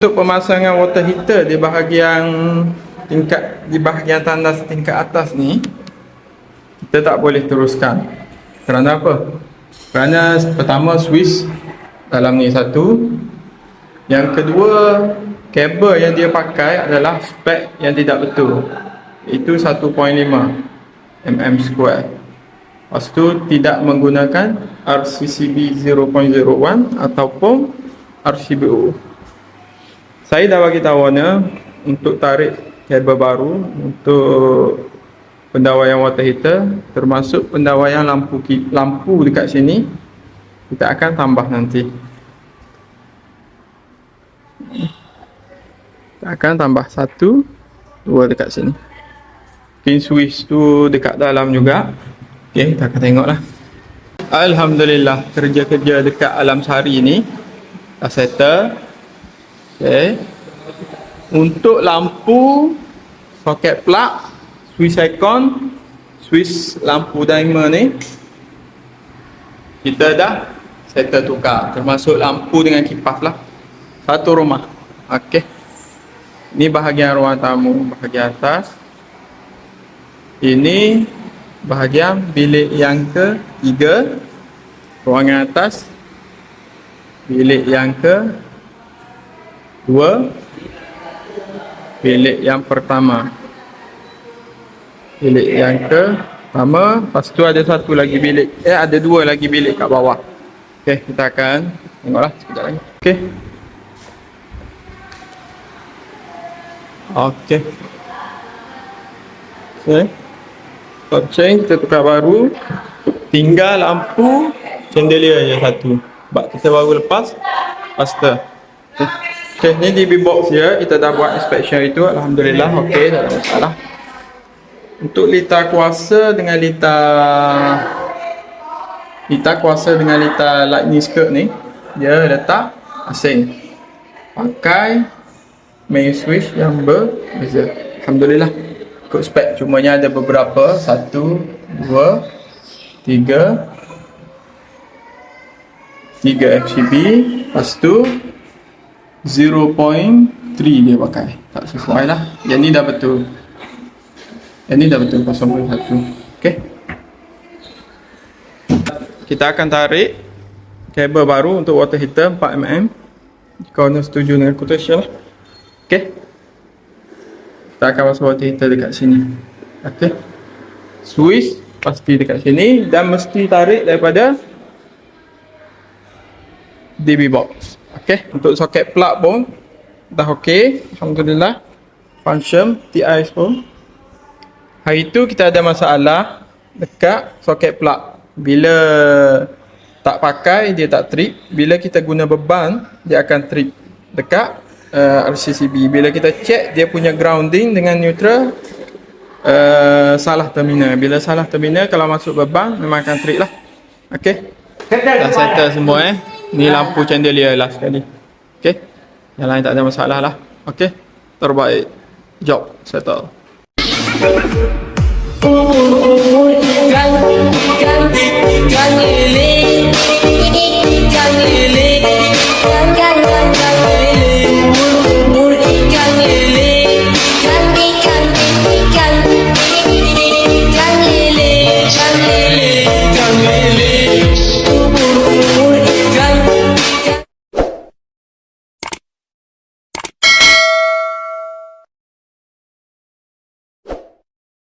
Untuk pemasangan water heater di bahagian tingkat di bahagian tandas tingkat atas ni kita tak boleh teruskan. Kerana apa? Kerana pertama switch dalam ni satu. Yang kedua, kabel yang dia pakai adalah spek yang tidak betul. Itu 1.5 mm square. Lepas tu tidak menggunakan RCCB 0.01 ataupun RCBO. Saya dah bagi tahu Wana untuk tarik kabel baru untuk pendawaian water heater termasuk pendawaian lampu lampu dekat sini kita akan tambah nanti. Kita akan tambah satu dua dekat sini. Pin switch tu dekat dalam juga. Okey, kita akan tengoklah. Alhamdulillah kerja-kerja dekat alam sari ni dah settle. Okay. Untuk lampu soket plug, switch icon, switch lampu dimer ni kita dah settle tukar termasuk lampu dengan kipas lah. Satu rumah. Okey. Ini bahagian ruang tamu bahagian atas. Ini bahagian bilik yang ketiga. Ruangan atas. Bilik yang ke Dua. Bilik yang pertama. Bilik yang ke Pertama Lepas tu ada satu lagi bilik. Eh ada dua lagi bilik kat bawah. Okay kita akan Tengoklah sekejap lagi. Okay Okay Okay Top chain kita tukar baru. Tinggal lampu Chandelier je satu. Sebab kita baru lepas Faster. Okay Okay, ni DB box dia. Kita dah buat inspection itu. Alhamdulillah. Okey, tak ada masalah. Untuk litar kuasa dengan litar litar kuasa dengan litar lightning skirt ni, dia letak asing. Pakai main switch yang berbeza. Alhamdulillah. Ikut spek. Cumanya ada beberapa. Satu, dua, tiga, tiga FCB. Lepas tu, 0.3 dia pakai. Tak sesuai lah yang ni dah betul. Yang ni dah betul 0.1 ok kita akan tarik kabel baru untuk water heater 4mm jika anda setuju dengan quotation lah. Ok kita akan masuk water heater dekat sini. Ok switch pasti dekat sini. Dan mesti tarik daripada DB box Okey, untuk soket plug pun dah okey. Alhamdulillah. Function TI pun. Hari tu kita ada masalah dekat soket plug. Bila tak pakai dia tak trip. Bila kita guna beban dia akan trip dekat uh, RCCB. Bila kita check dia punya grounding dengan neutral uh, salah terminal. Bila salah terminal kalau masuk beban memang akan trip lah. Okey. Dah settle semua eh. Ni lampu chandelier lah sekali. Okey. Yang lain tak ada masalah lah. Okey. Terbaik. Job settle.